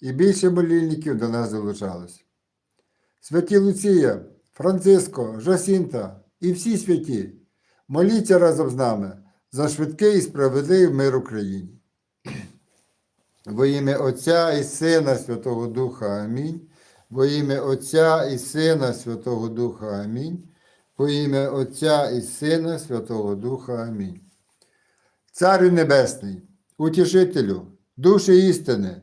і більше молільників до нас залучалось. Святі Луція, Франциско, Жасінта і всі святі, моліться разом з нами за швидкий і справедливий мир Україні. Во ім'я Отця і Сина Святого Духа Амінь. Во ім'я Отця і Сина Святого Духа Амінь. Во ім'я Отця і Сина Святого Духа Амінь. Царю Небесний, утішителю, душі істини,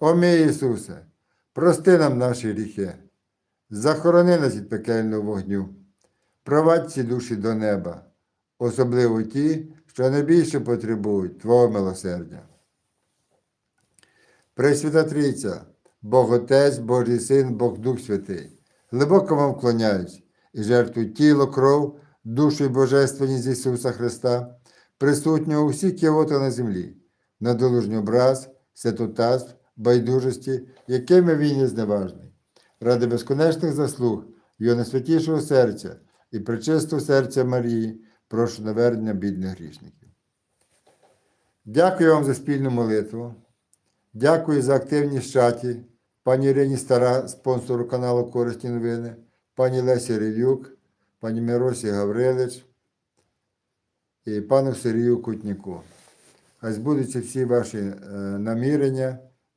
О мій Ісусе, прости нам наші гріхи, захорони нас від пекельного вогню, провадь ці душі до неба, особливо ті, що найбільше потребують Твого милосердя. Пресвята Трійця, Бог Отець, Божий Син, Бог Дух Святий, глибоко вам вклоняюсь і жертвую тіло, кров, душу і божественність Ісуса Христа, присутнього у всіх кіота на землі, на долужній образ, святотатств, байдужості, якими він є зневажний. Ради безконечних заслуг Його найсвятішого серця і причистого серця Марії, прошу навернення бідних грішників. Дякую вам за спільну молитву. Дякую за активність чаті, пані Ірині Стара, спонсору каналу Корисні новини, пані Лесі Ревюк, пані Миросі Гаврилич і пану Сергію Кутніку. хай збудуться всі ваші е, намірення,